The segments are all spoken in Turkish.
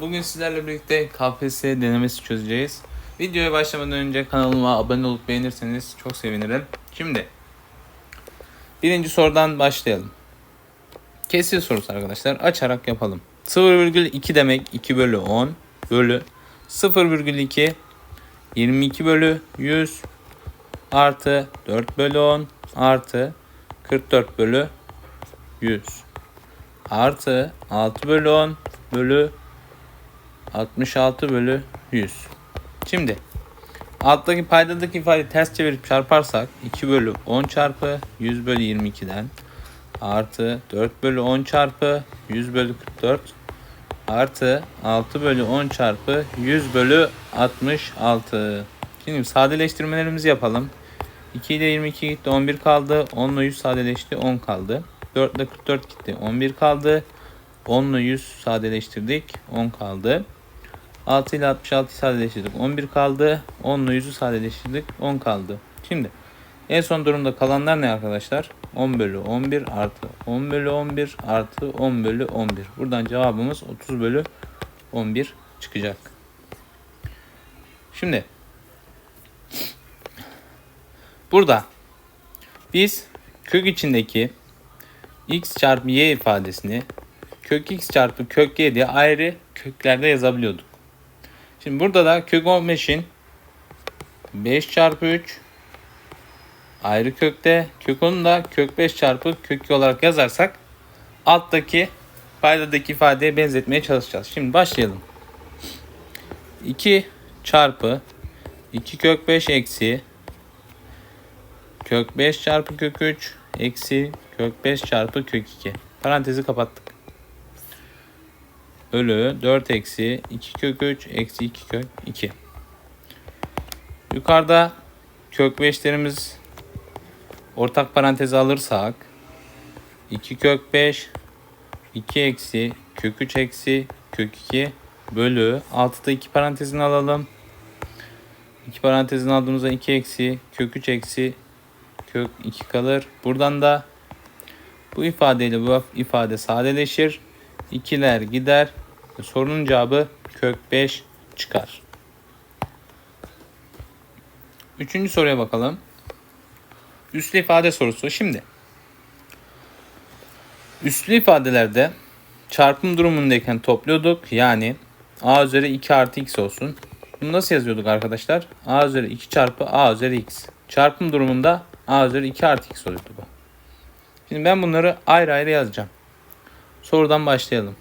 Bugün sizlerle birlikte KPSS denemesi çözeceğiz. Videoya başlamadan önce kanalıma abone olup beğenirseniz çok sevinirim. Şimdi birinci sorudan başlayalım. Kesir sorusu arkadaşlar. Açarak yapalım. 0,2 demek 2 bölü 10 bölü 0,2 22 bölü 100 artı 4 bölü 10 artı 44 bölü 100 artı 6 bölü 10 bölü 66 bölü 100. Şimdi alttaki paydadaki ifadeyi ters çevirip çarparsak 2 bölü 10 çarpı 100 bölü 22'den artı 4 bölü 10 çarpı 100 bölü 44 artı 6 bölü 10 çarpı 100 bölü 66. Şimdi sadeleştirmelerimizi yapalım. 2 ile 22 gitti 11 kaldı. 10 ile 100 sadeleşti 10 kaldı. 4 ile 44 gitti 11 kaldı. 10 ile 100 sadeleştirdik 10 kaldı. 6 ile 66 sadeleştirdik 11 kaldı. 10 ile 100'ü sadeleştirdik 10 kaldı. Şimdi en son durumda kalanlar ne arkadaşlar? 10 bölü 11 artı 10 bölü 11 artı 10 bölü 11. Buradan cevabımız 30 bölü 11 çıkacak. Şimdi burada biz kök içindeki x çarpı y ifadesini kök x çarpı kök y diye ayrı köklerde yazabiliyorduk. Şimdi burada da kök 15'in 5 çarpı 3 ayrı kökte kök 10'u da kök 5 çarpı kök 2 olarak yazarsak alttaki paydadaki ifadeye benzetmeye çalışacağız. Şimdi başlayalım. 2 çarpı 2 kök 5 eksi kök 5 çarpı kök 3 eksi kök 5 çarpı kök 2. Parantezi kapattık. Bölü 4 eksi 2 kök 3 eksi 2 kök 2. Yukarıda kök 5'lerimiz ortak parantezi alırsak 2 kök 5 2 eksi kök 3 eksi kök 2 bölü 6'da 2 parantezini alalım. 2 parantezini aldığımızda 2 eksi kök 3 eksi kök 2 kalır. Buradan da bu ifadeyle bu ifade sadeleşir. İkiler gider. Sorunun cevabı kök 5 çıkar. Üçüncü soruya bakalım. Üslü ifade sorusu. Şimdi üslü ifadelerde çarpım durumundayken topluyorduk. Yani a üzeri 2 artı x olsun. Bunu nasıl yazıyorduk arkadaşlar? a üzeri 2 çarpı a üzeri x. Çarpım durumunda a üzeri 2 artı x oluyordu bu. Şimdi ben bunları ayrı ayrı yazacağım. Sorudan başlayalım.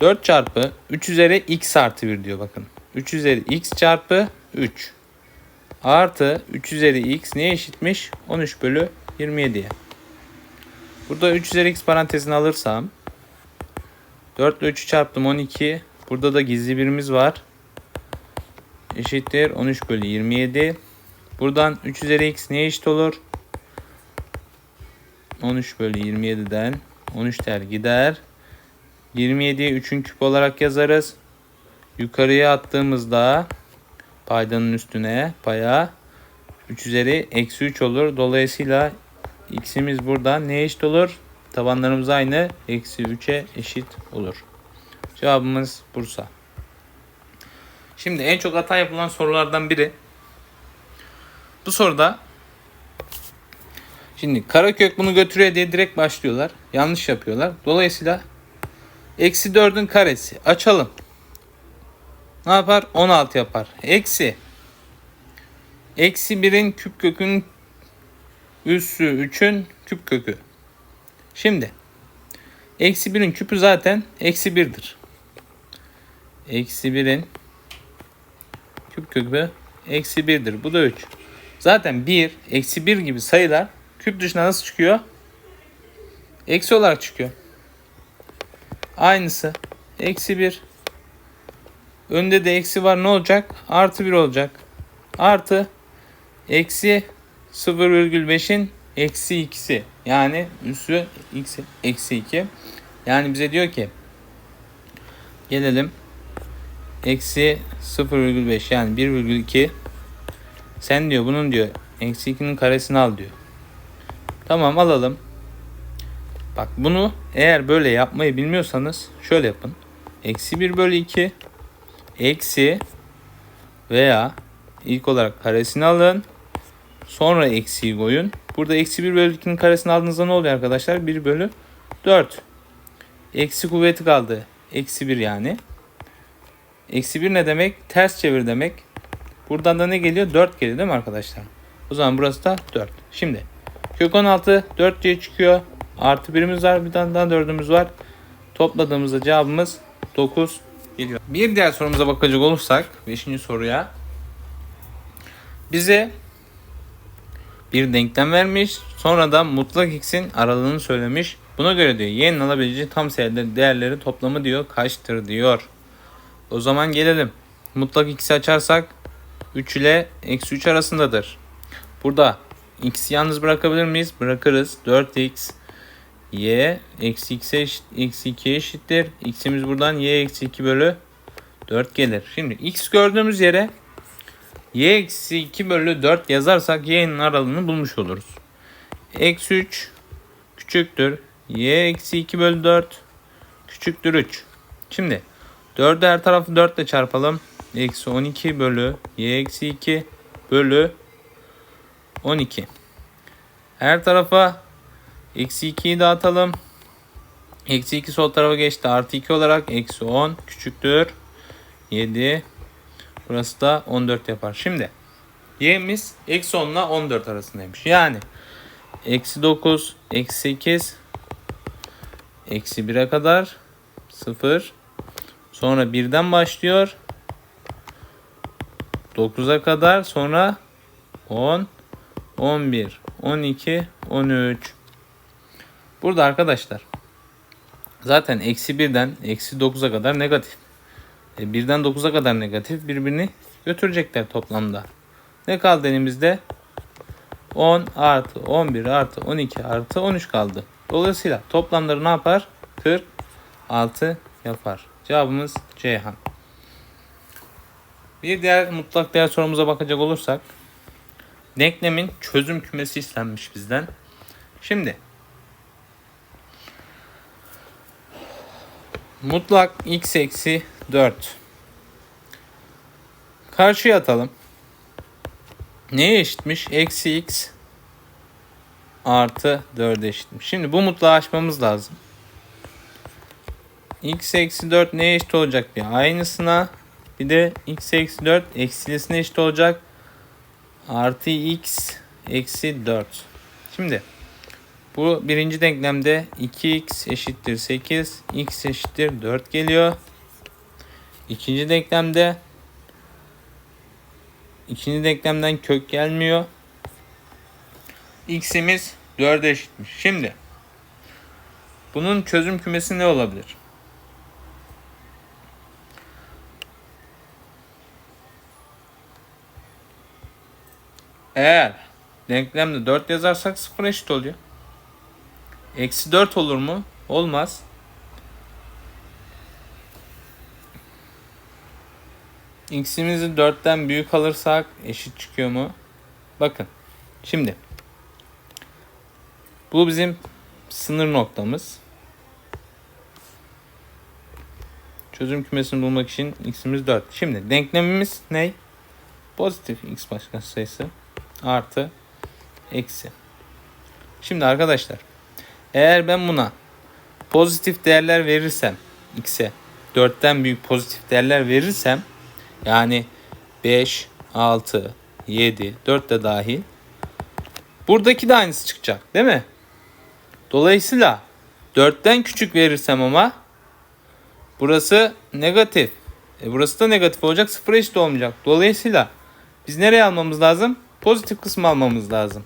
4 çarpı 3 üzeri x artı 1 diyor bakın. 3 üzeri x çarpı 3 artı 3 üzeri x neye eşitmiş? 13 bölü 27'ye. Burada 3 üzeri x parantezini alırsam 4 ile 3'ü çarptım 12. Burada da gizli birimiz var. Eşittir 13 bölü 27. Buradan 3 üzeri x neye eşit olur? 13 bölü 27'den 13 der gider. 27'yi 3'ün küp olarak yazarız. Yukarıya attığımızda paydanın üstüne paya 3 üzeri eksi 3 olur. Dolayısıyla x'imiz burada ne eşit olur? Tabanlarımız aynı. Eksi 3'e eşit olur. Cevabımız Bursa. Şimdi en çok hata yapılan sorulardan biri. Bu soruda Şimdi karakök bunu götürüyor diye direkt başlıyorlar. Yanlış yapıyorlar. Dolayısıyla eksi 4'ün karesi. Açalım. Ne yapar? 16 yapar. Eksi. Eksi 1'in küp kökünün üssü 3'ün küp kökü. Şimdi. Eksi 1'in küpü zaten eksi 1'dir. Eksi 1'in küp kökü eksi 1'dir. Bu da 3. Zaten 1, eksi 1 gibi sayılar küp dışına nasıl çıkıyor? Eksi olarak çıkıyor. Aynısı. Eksi 1. Önde de eksi var ne olacak? Artı 1 olacak. Artı eksi 0,5'in eksi 2'si. Yani üssü x eksi 2. Yani bize diyor ki gelelim eksi 0,5 yani 1,2 sen diyor bunun diyor eksi 2'nin karesini al diyor. Tamam alalım. Bak bunu eğer böyle yapmayı bilmiyorsanız şöyle yapın. Eksi 1 bölü 2 eksi veya ilk olarak karesini alın. Sonra eksiyi koyun. Burada eksi 1 bölü 2'nin karesini aldığınızda ne oluyor arkadaşlar? 1 bölü 4. Eksi kuvveti kaldı. Eksi 1 yani. Eksi 1 ne demek? Ters çevir demek. Buradan da ne geliyor? 4 geliyor değil mi arkadaşlar? O zaman burası da 4. Şimdi kök 16 4 diye çıkıyor. Artı birimiz var. Bir tane daha 4'ümüz var. Topladığımızda cevabımız 9 geliyor. Bir diğer sorumuza bakacak olursak 5. soruya bize bir denklem vermiş. Sonra da mutlak x'in aralığını söylemiş. Buna göre diyor y'nin alabileceği tam sayıları değerleri toplamı diyor kaçtır diyor. O zaman gelelim. Mutlak x'i açarsak 3 ile eksi 3 arasındadır. Burada x'i yalnız bırakabilir miyiz? Bırakırız. 4x y eksi x'e eşit, eksi 2'ye eşittir. x'imiz buradan y eksi 2 bölü 4 gelir. Şimdi x gördüğümüz yere y eksi 2 bölü 4 yazarsak y'nin aralığını bulmuş oluruz. Eksi 3 küçüktür. y eksi 2 bölü 4 küçüktür 3. Şimdi 4'ü her tarafı 4 ile çarpalım. Eksi 12 bölü y eksi 2 bölü 12. Her tarafa eksi 2'yi dağıtalım. Eksi 2 sol tarafa geçti. Artı 2 olarak eksi 10 küçüktür. 7. Burası da 14 yapar. Şimdi y'miz eksi 10 ile 14 arasındaymış. Yani eksi 9, eksi 8, eksi 1'e kadar 0. Sonra 1'den başlıyor. 9'a kadar sonra 10, 11, 12, 13. Burada arkadaşlar zaten eksi 1'den eksi 9'a kadar negatif. E, 1'den 9'a kadar negatif birbirini götürecekler toplamda. Ne kaldı elimizde? 10 artı 11 artı 12 artı 13 kaldı. Dolayısıyla toplamları ne yapar? 46 yapar. Cevabımız Ceyhan. Bir diğer mutlak değer sorumuza bakacak olursak denklemin çözüm kümesi istenmiş bizden. Şimdi mutlak x eksi 4 karşıya atalım. Neye eşitmiş? Eksi x artı 4'e eşitmiş. Şimdi bu mutlağı açmamız lazım. x eksi 4 neye eşit olacak bir aynısına bir de x eksi 4 eksilisine eşit olacak. Artı x eksi 4. Şimdi bu birinci denklemde 2x eşittir 8, x eşittir 4 geliyor. İkinci denklemde ikinci denklemden kök gelmiyor. x'imiz 4'e eşitmiş. Şimdi bunun çözüm kümesi ne olabilir? Eğer denklemde 4 yazarsak 0 eşit oluyor. Eksi 4 olur mu? Olmaz. X'imizi 4'ten büyük alırsak eşit çıkıyor mu? Bakın. Şimdi. Bu bizim sınır noktamız. Çözüm kümesini bulmak için x'imiz 4. Şimdi denklemimiz ne? Pozitif x başkan sayısı artı eksi. Şimdi arkadaşlar eğer ben buna pozitif değerler verirsem x'e 4'ten büyük pozitif değerler verirsem yani 5, 6, 7, 4 de dahil buradaki de aynısı çıkacak değil mi? Dolayısıyla 4'ten küçük verirsem ama burası negatif. E burası da negatif olacak. Sıfır eşit olmayacak. Dolayısıyla biz nereye almamız lazım? Pozitif kısmı almamız lazım.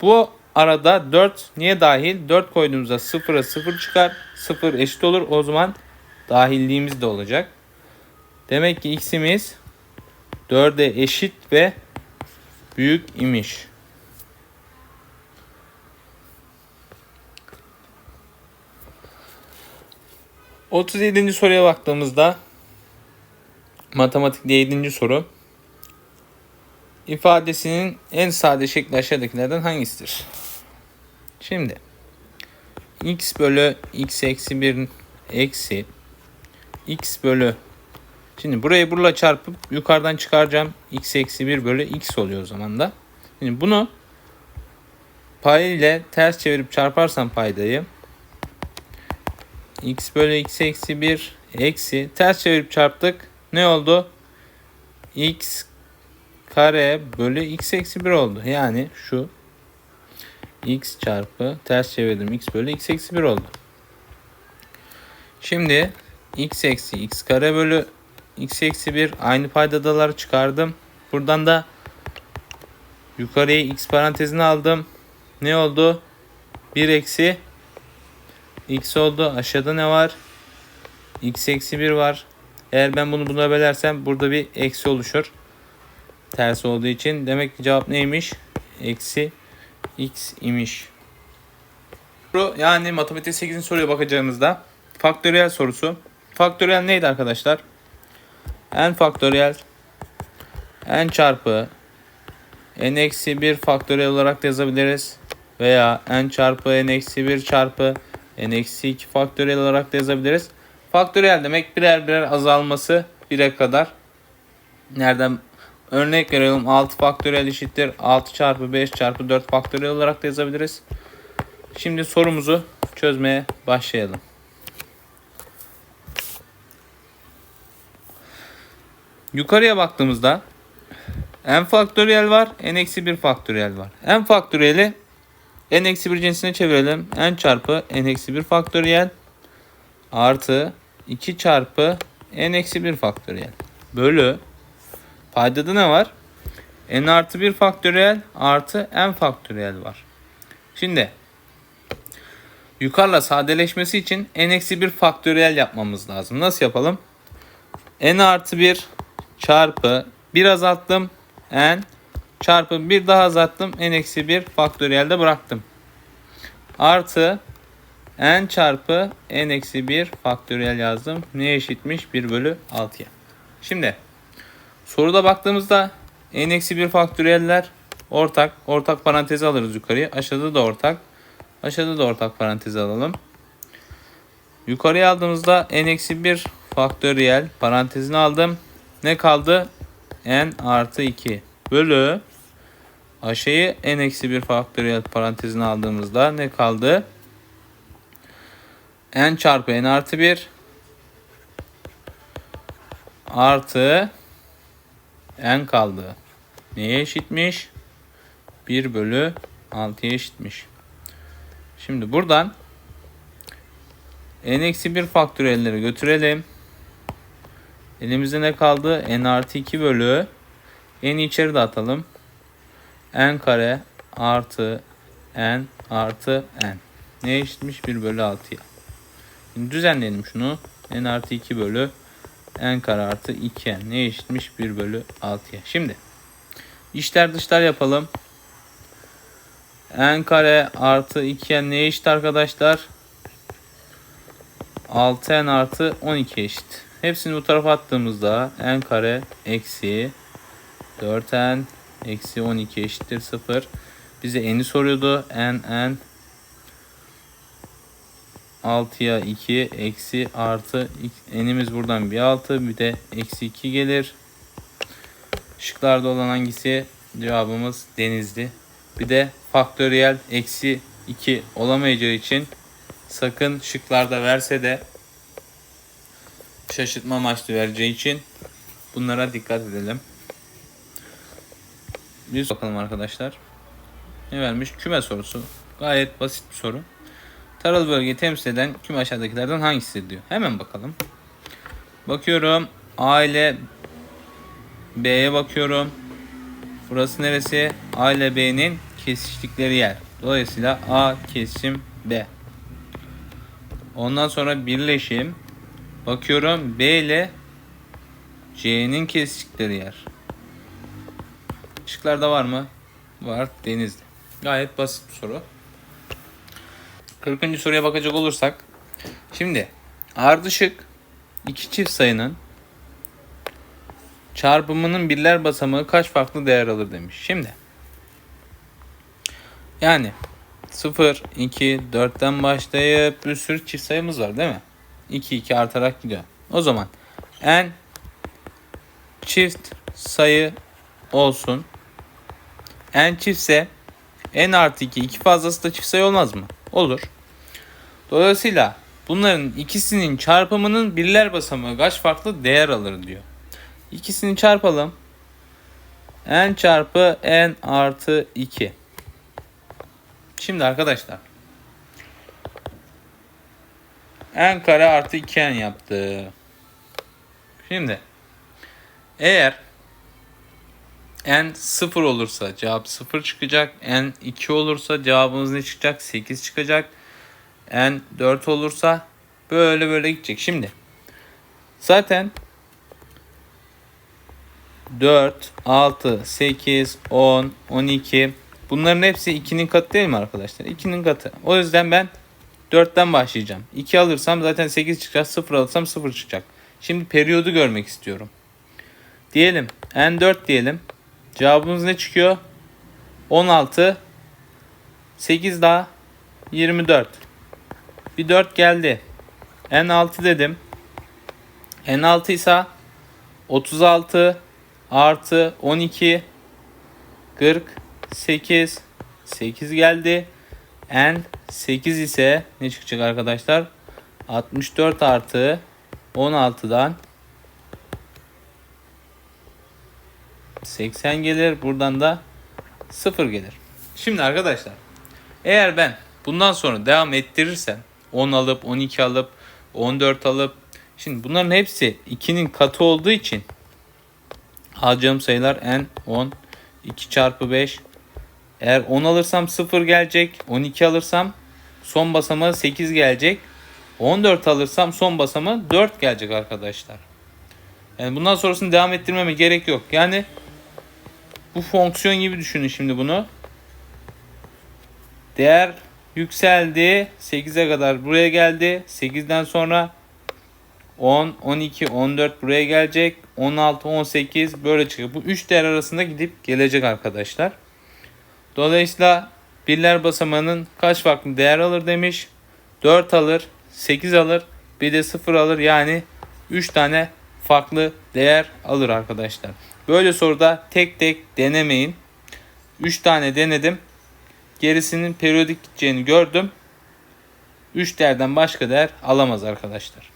Bu arada 4 niye dahil? 4 koyduğumuzda 0'a 0 çıkar. 0 eşit olur. O zaman dahilliğimiz de olacak. Demek ki x'imiz 4'e eşit ve büyük imiş. Otuz yedinci soruya baktığımızda matematikte yedinci soru ifadesinin en sade şekli aşağıdakilerden hangisidir? Şimdi x bölü x eksi 1 eksi x bölü Şimdi burayı burla çarpıp yukarıdan çıkaracağım. x eksi 1 bölü x oluyor o zaman da. Şimdi bunu pay ile ters çevirip çarparsam paydayı x bölü x eksi 1 eksi ters çevirip çarptık. Ne oldu? x kare bölü x eksi 1 oldu. Yani şu x çarpı ters çevirdim x bölü x eksi 1 oldu. Şimdi x eksi x kare bölü x eksi 1 aynı paydadalar çıkardım. Buradan da yukarıya x parantezini aldım. Ne oldu? 1 eksi x oldu. Aşağıda ne var? x eksi 1 var. Eğer ben bunu buna bölersem burada bir eksi oluşur. Ters olduğu için. Demek ki cevap neymiş? Eksi x imiş. Yani matematik 8. soruya bakacağımızda faktöriyel sorusu. Faktöriyel neydi arkadaşlar? n faktöriyel n çarpı n eksi 1 faktöriyel olarak da yazabiliriz. Veya n çarpı n eksi 1 çarpı n eksi 2 faktöriyel olarak da yazabiliriz. Faktöriyel demek birer birer azalması 1'e kadar. Nereden örnek verelim 6 faktöriyel eşittir 6 çarpı 5 çarpı 4 faktöriyel olarak da yazabiliriz. Şimdi sorumuzu çözmeye başlayalım. Yukarıya baktığımızda n faktöriyel var, n eksi 1 faktöriyel var. n faktöriyeli n eksi 1 cinsine çevirelim. n çarpı n eksi 1 faktöriyel artı 2 çarpı n eksi 1 faktöriyel bölü paydada ne var? n artı 1 faktöriyel artı n faktöriyel var. Şimdi yukarıla sadeleşmesi için n eksi 1 faktöriyel yapmamız lazım. Nasıl yapalım? n artı 1 çarpı 1 azalttım n çarpı 1 daha azalttım n eksi 1 faktöriyelde bıraktım. Artı n çarpı n eksi 1 faktöriyel yazdım. Ne eşitmiş? 1 bölü 6'ya. Şimdi soruda baktığımızda n eksi 1 faktöriyeller ortak. Ortak parantezi alırız yukarıya. Aşağıda da ortak. Aşağıda da ortak parantezi alalım. Yukarıya aldığımızda n eksi 1 faktöriyel parantezini aldım. Ne kaldı? n artı 2 bölü aşağıyı n eksi 1 faktöriyel parantezine aldığımızda ne kaldı? n çarpı n artı 1 artı n kaldı. Neye eşitmiş? 1 bölü 6'ya eşitmiş. Şimdi buradan n eksi 1 faktöriyelleri götürelim. Elimizde ne kaldı? n artı 2 bölü n'i içeri de atalım. n kare artı n artı n. Ne eşitmiş? 1 bölü 6'ya. Şimdi düzenleyelim şunu. n artı 2 bölü n kare artı 2n. Ne eşitmiş? 1 bölü 6'ya. Şimdi içler dışlar yapalım. n kare artı 2n ne eşit arkadaşlar? 6n artı 12 eşit. Hepsini bu tarafa attığımızda n kare eksi 4n eksi 12 eşittir 0. Bize n'i soruyordu. n n 6'ya 2 eksi artı n'imiz buradan bir 6 bir de eksi 2 gelir. Şıklarda olan hangisi? Cevabımız denizli. Bir de faktöriyel eksi 2 olamayacağı için sakın şıklarda verse de şaşırtma amaçlı vereceği için bunlara dikkat edelim. Bir bakalım arkadaşlar. Ne vermiş? Küme sorusu. Gayet basit bir soru. Taralı bölgeyi temsil eden küme aşağıdakilerden hangisidir diyor. Hemen bakalım. Bakıyorum. A ile B'ye bakıyorum. Burası neresi? A ile B'nin kesiştikleri yer. Dolayısıyla A kesim B. Ondan sonra birleşim. Bakıyorum B ile C'nin kesiştikleri yer. Şıklarda var mı? Var. Denizli. Gayet basit bir soru. 40. soruya bakacak olursak. Şimdi ardışık iki çift sayının çarpımının birler basamağı kaç farklı değer alır demiş. Şimdi yani 0, 2, 4'ten başlayıp bir sürü çift sayımız var değil mi? 2, 2 artarak gidiyor. O zaman n çift sayı olsun. n çiftse n artı 2, 2 fazlası da çift sayı olmaz mı? Olur. Dolayısıyla bunların ikisinin çarpımının birler basamağı kaç farklı değer alır diyor. İkisini çarpalım. n çarpı n artı 2. Şimdi arkadaşlar. n kare artı 2n yaptı. Şimdi eğer n 0 olursa cevap 0 çıkacak. n 2 olursa cevabımız ne çıkacak? 8 çıkacak. N 4 olursa böyle böyle gidecek. Şimdi zaten 4, 6, 8, 10, 12 bunların hepsi 2'nin katı değil mi arkadaşlar? 2'nin katı. O yüzden ben 4'ten başlayacağım. 2 alırsam zaten 8 çıkacak. 0 alırsam 0 çıkacak. Şimdi periyodu görmek istiyorum. Diyelim n4 diyelim. Cevabımız ne çıkıyor? 16 8 daha 24. Bir 4 geldi. N6 dedim. N6 ise 36 artı 12 48 8 geldi. N 8 ise ne çıkacak arkadaşlar? 64 artı 16'dan 80 gelir. Buradan da 0 gelir. Şimdi arkadaşlar eğer ben bundan sonra devam ettirirsem 10 alıp 12 alıp 14 alıp şimdi bunların hepsi 2'nin katı olduğu için alacağım sayılar n 10 2 çarpı 5 eğer 10 alırsam 0 gelecek 12 alırsam son basamağı 8 gelecek 14 alırsam son basamağı 4 gelecek arkadaşlar. Yani bundan sonrasını devam ettirmeme gerek yok. Yani bu fonksiyon gibi düşünün şimdi bunu. Değer yükseldi. 8'e kadar buraya geldi. 8'den sonra 10, 12, 14 buraya gelecek. 16, 18 böyle çıkıyor. Bu 3 değer arasında gidip gelecek arkadaşlar. Dolayısıyla birler basamağının kaç farklı değer alır demiş. 4 alır, 8 alır, bir de 0 alır. Yani 3 tane farklı değer alır arkadaşlar. Böyle soruda tek tek denemeyin. 3 tane denedim. Gerisinin periyodik gideceğini gördüm. 3 değerden başka değer alamaz arkadaşlar.